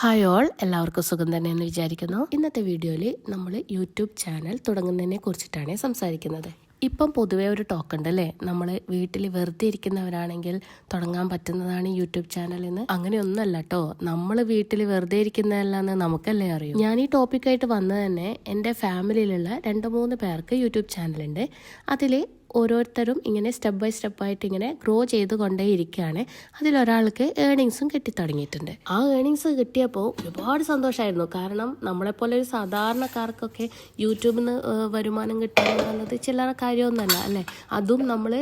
Hi all എല്ലാവർക്കും സുഖം തന്നെ എന്ന് വിചാരിക്കുന്നു. ഇന്നത്തെ വീഡിയോയിൽ നമ്മൾ യൂട്യൂബ് ചാനൽ തുടങ്ങുന്നതിനെ കുറിച്ചിട്ടാണ് സംസാരിക്കുന്നത്. ഇപ്പം പൊതുവേ ഒരു ടോക്ക് ഉണ്ട് അല്ലേ നമ്മൾ വീട്ടിൽ വെറുതെ ഇരിക്കുന്നവരാണെങ്കിൽ തുടങ്ങാൻ പറ്റുന്നതാണ് യൂട്യൂബ് ചാനൽ എന്ന്. അങ്ങനെയൊന്നല്ല കേട്ടോ നമ്മൾ വീട്ടിൽ വെറുതെ ഇരിക്കുന്നതല്ലാന്ന് നമുക്കല്ലേ അറിയൂ. ഞാൻ ഈ ടോപ്പിക്കായിട്ട് വന്നത് തന്നെ എന്റെ ഫാമിലിയിലുള്ള രണ്ട് മൂന്ന് പേർക്ക് യൂട്യൂബ് ചാനലുണ്ട്. അതിൽ ഓരോരുത്തരും ഇങ്ങനെ സ്റ്റെപ്പ് ബൈ സ്റ്റെപ്പ് ആയിട്ട് ഇങ്ങനെ ഗ്രോ ചെയ്ത് കൊണ്ടേ ഇരിക്കുകയാണ് അതിലൊരാൾക്ക് ഏണിങ്സും കിട്ടി തുടങ്ങിയിട്ടുണ്ട് ആ ഏണിങ്സ് കിട്ടിയപ്പോൾ ഒരുപാട് സന്തോഷമായിരുന്നു കാരണം നമ്മളെപ്പോലെ ഒരു സാധാരണക്കാർക്കൊക്കെ യൂട്യൂബിൽ നിന്ന് വരുമാനം കിട്ടുക ചില്ലറ കാര്യമൊന്നുമല്ല അല്ലേ? അതും നമ്മൾ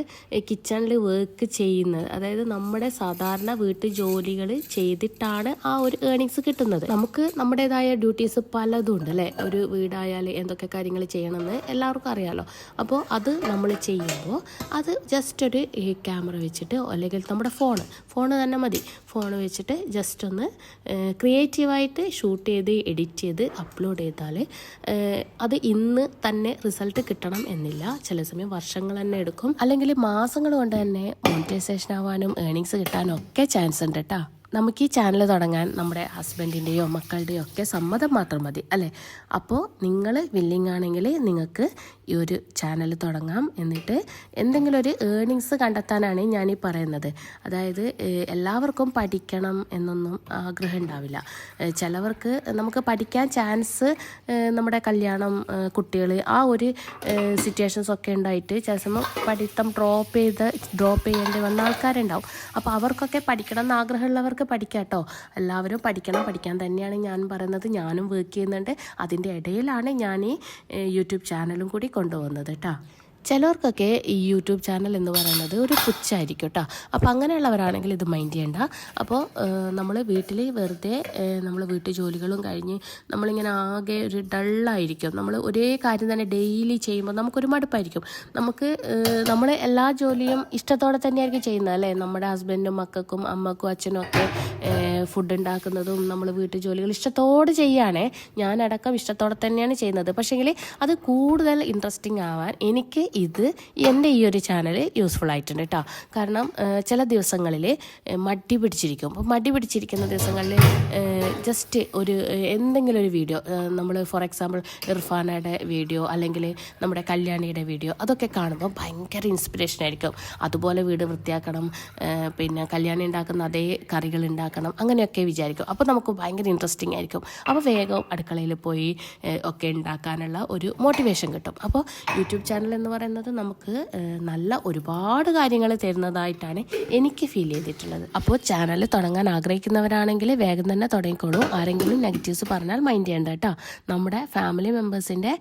കിച്ചണിൽ വർക്ക് ചെയ്യുന്നത് അതായത് നമ്മുടെ സാധാരണ വീട്ടു ജോലികൾ ചെയ്തിട്ടാണ് ആ ഒരു ഏണിങ്സ് കിട്ടുന്നത്. നമുക്ക് നമ്മുടേതായ ഡ്യൂട്ടീസ് പലതും ഉണ്ട് അല്ലേ? ഒരു വീടായാൽ എന്തൊക്കെ കാര്യങ്ങൾ ചെയ്യണമെന്ന് എല്ലാവർക്കും അറിയാമല്ലോ അപ്പോൾ അത് നമ്മൾ ചെയ്യുമ്പോൾ അത് ജസ്റ്റ് ഒരു ക്യാമറ വെച്ചിട്ട് അല്ലെങ്കിൽ നമ്മുടെ ഫോൺ ഫോൺ തന്നെ മതി. ഫോൺ വെച്ചിട്ട് ജസ്റ്റ് ഒന്ന് ക്രിയേറ്റീവായിട്ട് ഷൂട്ട് ചെയ്ത് എഡിറ്റ് ചെയ്ത് അപ്ലോഡ് ചെയ്താൽ അത് ഇന്ന് തന്നെ റിസൾട്ട് കിട്ടണം എന്നില്ല. ചില സമയം വർഷങ്ങൾ തന്നെ എടുക്കും. അല്ലെങ്കിൽ മാസങ്ങൾ കൊണ്ട് തന്നെ മോണിറ്റൈസേഷൻ ആവാനും ഏണിങ്സ് കിട്ടാനും ഒക്കെ ചാൻസ് ഉണ്ട് കേട്ടോ നമുക്ക് ഈ ചാനൽ തുടങ്ങാൻ നമ്മുടെ ഹസ്ബൻഡിന്റെയോ മക്കളുടെയോ ഒക്കെ സമ്മതം മാത്രം മതി അല്ലേ? അപ്പോൾ നിങ്ങൾ വില്ലിങ് ആണെങ്കിൽ നിങ്ങൾക്ക് ഈ ഒരു ചാനൽ തുടങ്ങാം. എന്നിട്ട് എന്തെങ്കിലും ഒരു ഏണിങ്സ് കണ്ടെത്താനാണ് ഞാൻ ഈ പറയുന്നത്. അതായത് എല്ലാവർക്കും പഠിക്കണം എന്നൊന്നും ആഗ്രഹം ഉണ്ടാവില്ല. ചിലവർക്ക് നമുക്ക് പഠിക്കാൻ ചാൻസ് നമ്മുടെ കല്യാണം കുട്ടികൾ ആ ഒരു സിറ്റുവേഷൻസ് ഒക്കെ ഉണ്ടായിട്ട് ചില സമയം പഠിത്തം ഡ്രോപ്പ് ചെയ്ത് ഡ്രോപ്പ് ചെയ്യേണ്ടി വന്ന ആൾക്കാരുണ്ടാവും. അപ്പോൾ അവർക്കൊക്കെ പഠിക്കണം എന്ന് ആഗ്രഹമുള്ളവർക്ക് പഠിക്കാം കേട്ടോ എല്ലാവരും പഠിക്കണം പഠിക്കാൻ തന്നെയാണ് ഞാൻ പറയുന്നത്. ഞാനും വർക്ക് ചെയ്യുന്നുണ്ട്. അതിന്റെ ഇടയിലാണ് ഞാൻ ഈ യൂട്യൂബ് ചാനലും കൂടി കൊണ്ടുപോകുന്നത് കേട്ടോ. ചിലർക്കൊക്കെ ഈ യൂട്യൂബ് ചാനൽ എന്ന് പറയുന്നത് ഒരു പുച്ഛായിരിക്കും കേട്ടോ. അപ്പോൾ അങ്ങനെയുള്ളവരാണെങ്കിൽ ഇത് മൈൻഡ് ചെയ്യണ്ട. അപ്പോൾ നമ്മൾ വീട്ടിൽ വെറുതെ നമ്മൾ വീട്ടു ജോലികളും കഴിഞ്ഞ് നമ്മളിങ്ങനെ ആകെ ഒരു ഡള്ളായിരിക്കും. നമ്മൾ ഒരേ കാര്യം തന്നെ ഡെയിലി ചെയ്യുമ്പോൾ നമുക്കൊരു മടുപ്പായിരിക്കും. നമുക്ക് നമ്മൾ എല്ലാ ജോലിയും ഇഷ്ടത്തോടെ തന്നെയായിരിക്കും ചെയ്യുന്നത് അല്ലേ? നമ്മുടെ ഹസ്ബൻഡും മക്കൾക്കും അമ്മക്കും അച്ഛനും ഒക്കെ ഫുഡ് ഉണ്ടാക്കുന്നതും നമ്മൾ വീട്ടു ജോലികൾ ഇഷ്ടത്തോടെ ചെയ്യുകയാണേ ഞാനടക്കം ഇഷ്ടത്തോടെ തന്നെയാണ് ചെയ്യുന്നത്. പക്ഷേങ്കിൽ അത് കൂടുതൽ ഇൻട്രസ്റ്റിംഗ് ആവാൻ എനിക്ക് ഇത് എന്റെ ഈ ഒരു ചാനൽ യൂസ്ഫുൾ ആയിട്ടുണ്ട് കേട്ടോ കാരണം ചില ദിവസങ്ങളിൽ മടി പിടിച്ചിരിക്കും. അപ്പോൾ മടി പിടിച്ചിരിക്കുന്ന ദിവസങ്ങളിൽ ജസ്റ്റ് ഒരു എന്തെങ്കിലും ഒരു വീഡിയോ നമ്മൾ ഫോർ എക്സാമ്പിൾ ഇർഫാനയുടെ വീഡിയോ അല്ലെങ്കിൽ നമ്മുടെ കല്യാണിയുടെ വീഡിയോ അതൊക്കെ കാണുമ്പോൾ ഭയങ്കര ഇൻസ്പിറേഷൻ ആയിരിക്കും. അതുപോലെ വീട് വൃത്തിയാക്കണം പിന്നെ കല്യാണി ഉണ്ടാക്കുന്ന അതേ കറികൾ ഉണ്ടാക്കണം. അങ്ങനെയൊക്കെ വിചാരിക്കും. അപ്പോൾ നമുക്ക് ഭയങ്കര ഇൻട്രസ്റ്റിംഗ് ആയിരിക്കും. അപ്പോൾ വേഗം അടുക്കളയിൽ പോയി ഒക്കെ ഉണ്ടാക്കാനുള്ള ഒരു മോട്ടിവേഷൻ കിട്ടും. അപ്പോൾ യൂട്യൂബ് ചാനൽ എന്ന് പറയുന്നത് നമുക്ക് നല്ല ഒരുപാട് കാര്യങ്ങൾ തരുന്നതായിട്ടാണ് എനിക്ക് ഫീൽ ചെയ്തിട്ടുള്ളത്. അപ്പോൾ ചാനൽ തുടങ്ങാൻ ആഗ്രഹിക്കുന്നവരാണെങ്കിൽ വേഗം തന്നെ തുടങ്ങിക്കോളൂ. ആരെങ്കിലും നെഗറ്റീവ്സ് പറഞ്ഞാൽ മൈൻഡ് ചെയ്യേണ്ട കേട്ടോ. നമ്മുടെ ഫാമിലി മെമ്പേഴ്സിന്റെ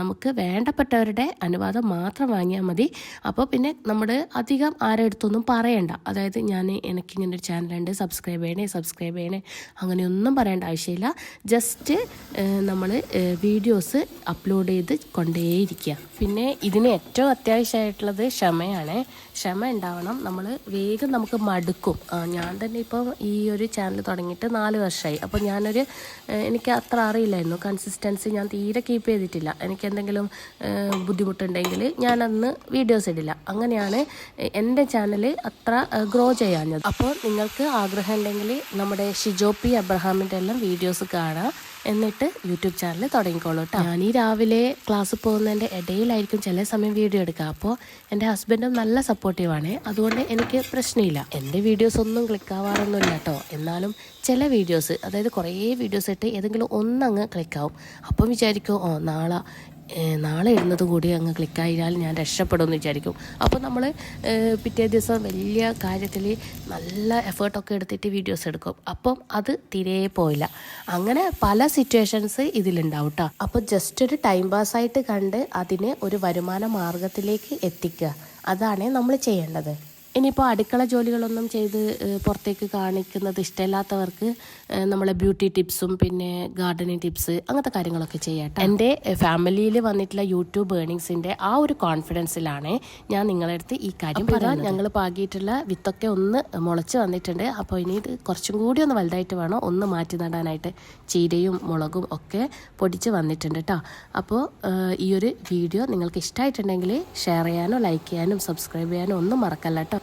നമുക്ക് വേണ്ടപ്പെട്ടവരുടെ അനുവാദം മാത്രം വാങ്ങിയാൽ മതി. അപ്പോൾ പിന്നെ നമ്മൾ അധികം ആരെടുത്തൊന്നും പറയണ്ട. അതായത് ഞാൻ എനിക്കിങ്ങനെ ഒരു ചാനലുണ്ട് സബ്സ്ക്രൈബ് ചെയ്യണേ സബ്സ്ക്രൈബ് ചെയ്യണേ. അങ്ങനെയൊന്നും പറയേണ്ട ആവശ്യമില്ല. ജസ്റ്റ് നമ്മൾ വീഡിയോസ് അപ്ലോഡ് ചെയ്ത് കൊണ്ടേയിരിക്കുക പിന്നെ ഇതിന് ഏറ്റവും അത്യാവശ്യമായിട്ടുള്ളത് ക്ഷമയാണ്. ക്ഷമ ഉണ്ടാവണം. നമ്മൾ വേഗം നമുക്ക് മടുക്കും. ഞാൻ തന്നെ ഇപ്പം ഈ ഒരു ചാനൽ തുടങ്ങിയിട്ട് നാല് വർഷമായി അപ്പോൾ ഞാനൊരു എനിക്ക് അത്ര അറിയില്ലായിരുന്നു. കൺസിസ്റ്റൻസി ഞാൻ തീരെ കീപ്പ് ചെയ്തിട്ടില്ല. എനിക്ക് എന്തെങ്കിലും ബുദ്ധിമുട്ടുണ്ടെങ്കിൽ ഞാനന്ന് വീഡിയോസ് ഇടില്ല. അങ്ങനെയാണ് എന്റെ ചാനൽ അത്ര ഗ്രോ ചെയ്യാഞ്ഞത്. അപ്പോൾ നിങ്ങൾക്ക് ആഗ്രഹം ഉണ്ടെങ്കിൽ നമ്മുടെ ഷിജോ പി അബ്രഹാമിന്റെ എല്ലാം വീഡിയോസ് കാണാം. എന്നിട്ട് യൂട്യൂബ് ചാനൽ തുടങ്ങിക്കോളൂ കേട്ടോ ഞാൻ ഈ രാവിലെ ക്ലാസ് പോകുന്നതിന്റെ ഇടയിലായിരിക്കും ചില സമയം വീഡിയോ എടുക്കുക. അപ്പോൾ എന്റെ ഹസ്ബൻഡും നല്ല സപ്പോർട്ടീവാണ് അതുകൊണ്ട് എനിക്ക് പ്രശ്നമില്ല. എന്റെ വീഡിയോസ് ഒന്നും ക്ലിക്ക് ആവാറൊന്നുമില്ല കേട്ടോ എന്നാലും ചില വീഡിയോസ് അതായത് കുറേ വീഡിയോസ് ഇട്ട് ഏതെങ്കിലും ഒന്നങ്ങ് ക്ലിക്കാവും അപ്പം വിചാരിക്കും ഓ നാളെ നാളെ ഇടുന്നത് കൂടി അങ്ങ് ക്ലിക്കായാൽ ഞാൻ രക്ഷപ്പെടുമെന്ന് വിചാരിക്കും. അപ്പോൾ നമ്മൾ പിറ്റേ ദിവസം വലിയ കാര്യത്തിൽ നല്ല എഫേർട്ടൊക്കെ എടുത്തിട്ട് വീഡിയോസ് എടുക്കും. അപ്പം അത് തീരെ പോയില്ല. അങ്ങനെ പല സിറ്റുവേഷൻസ് ഇതിലുണ്ടാവും കേട്ടോ അപ്പോൾ ജസ്റ്റ് ഒരു ടൈം പാസ്സായിട്ട് കണ്ട് അതിനെ ഒരു വരുമാന മാർഗത്തിലേക്ക് എത്തിക്കുക. അതാണ് നമ്മൾ ചെയ്യേണ്ടത്. ഇനിയിപ്പോൾ അടുക്കള ജോലികളൊന്നും ചെയ്ത് പുറത്തേക്ക് കാണിക്കുന്നത് ഇഷ്ടമില്ലാത്തവർക്ക് നമ്മളെ ബ്യൂട്ടി ടിപ്സും പിന്നെ ഗാർഡനിങ് ടിപ്സ് അങ്ങനത്തെ കാര്യങ്ങളൊക്കെ ചെയ്യട്ടെ എന്റെ ഫാമിലിയിൽ വന്നിട്ടുള്ള യൂട്യൂബ് ഏണിങ്സിന്റെ ആ ഒരു കോൺഫിഡൻസിലാണ് ഞാൻ നിങ്ങളുടെ അടുത്ത് ഈ കാര്യം പറയാം ഞങ്ങൾ പാകിയിട്ടുള്ള വിത്തൊക്കെ ഒന്ന് മുളച്ച് വന്നിട്ടുണ്ട്. അപ്പോൾ ഇനി ഇത് കുറച്ചും കൂടി ഒന്ന് വലുതായിട്ട് വേണം. ഒന്ന് മാറ്റി നടാനായിട്ട് ചീരയും മുളകും ഒക്കെ പൊടിച്ച് വന്നിട്ടുണ്ട് കേട്ടോ അപ്പോൾ ഈ ഒരു വീഡിയോ നിങ്ങൾക്ക് ഇഷ്ടമായിട്ടുണ്ടെങ്കിൽ ഷെയർ ചെയ്യാനോ ലൈക്ക് ചെയ്യാനും സബ്സ്ക്രൈബ് ചെയ്യാനോ ഒന്നും മറക്കല്ല കേട്ടോ